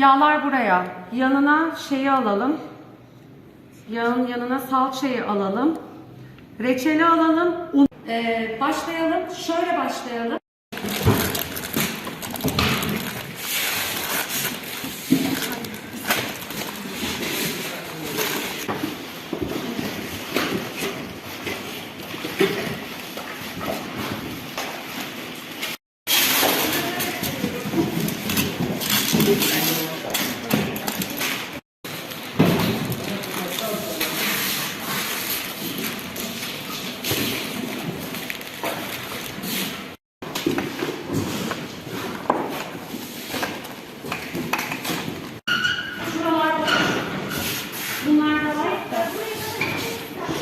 Yağlar buraya. Yanına şeyi alalım. Yağın yanına salçayı alalım. Reçeli alalım. Un. Ee, başlayalım. Şöyle başlayalım. Şuralarda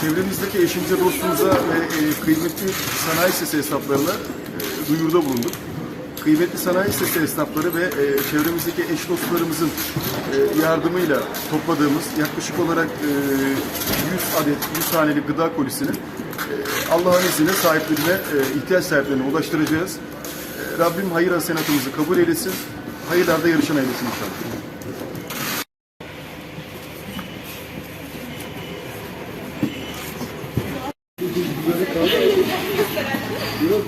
Çevremizdeki eşimize, dostumuza ve e, kıymetli sanayi sitesi hesaplarına e, duyuruda bulunduk. Kıymetli sanayi sitesi esnafları ve e, çevremizdeki eş dostlarımızın e, yardımıyla topladığımız yaklaşık olarak e, 100 adet 100 haneli gıda kolisini e, Allah'ın izniyle sahiplerine, e, ihtiyaç sahiplerine ulaştıracağız. E, Rabbim hayır hasenatımızı kabul eylesin, hayırlarda yarışan eylesin inşallah. Böyle kaldı. Yok.